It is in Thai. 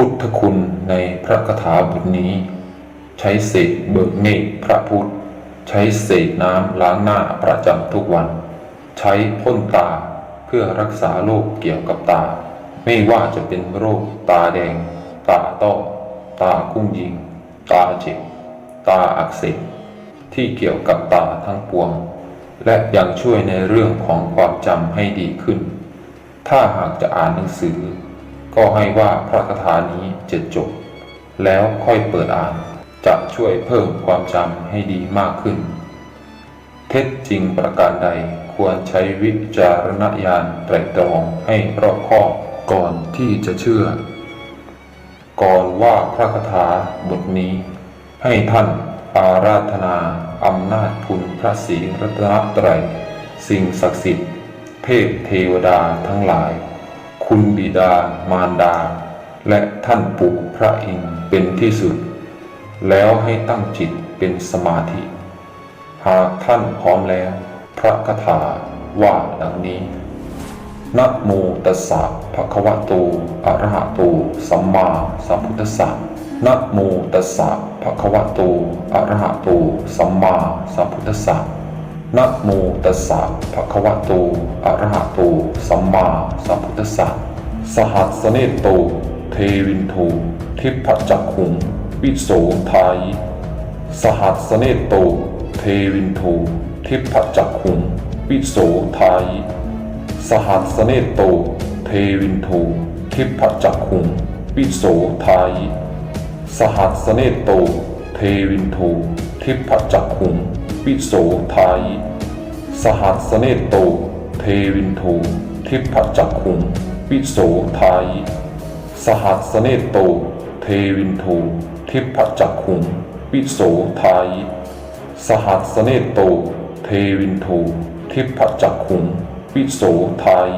พุทธคุณในพระคาถาบทนี้ ใช้เศษเบิกเนตพระพุทธ ใช้เศษน้ำล้างหน้าประจำทุกวัน ใช้พ่นตาเพื่อรักษาโรคเกี่ยวกับตา ไม่ว่าจะเป็นโรคตาแดง ตาต้อตากุ้งยิง ตาเจ็บ ตาอักเสบที่เกี่ยวกับตาทั้งปวง และยังช่วยในเรื่องของความจำให้ดีขึ้น ถ้าหากจะอ่านหนังสือ ก็ให้ว่าพระคาถานี้จะจบ แล้วค่อยเปิดอ่าน จะช่วยเพิ่มความจำให้ดีมากขึ้น เท็จจริงประการใดควรใช้วิจารณญาณไตรตรองให้รอบคอบก่อนที่จะเชื่อ ก่อนว่าพระคาถาบทนี้ ให้ท่านอาราธนาอำนาจคุณพระศรีรัตนตรัย สิ่งศักดิ์สิทธิ์ เทพเทวดาทั้งหลาย คุณบิดามารดา และท่านปู่พระอินทร์เป็นที่สุด แล้วให้ตั้งจิตเป็นสมาธิ หากท่านพร้อมแล้ว พระคาถาว่าดังนี้นะโมตัสสะภะคะวะโตอะระหะโตสัมมาสัมพุทธัสสะนะโมตัสสะภะคะวะโตอะระหะโตสัมมาสัมพุทธัสสะ นะโมตัสสะภะคะวะโตอะระหะโตสัมมาสัมพุทธัสสะสหัสเนโต เทวินโททิพจักขุงวิโสทายสหัสเนโต เทวินโททิพจักขุงวิโสทายสหัสเนโต เทวินโททิพจักขุงวิโสทายสหัสสเนโต เทวินโททิพจักขุง วิโสทายสหัสเนโต เทวินโททิพจักขุง วิโสทายสหัสเนโต เทวินโททิพจักขุง วิโสทายสหัสสเนโต เทวินโททิพจักขุง วิโสทาย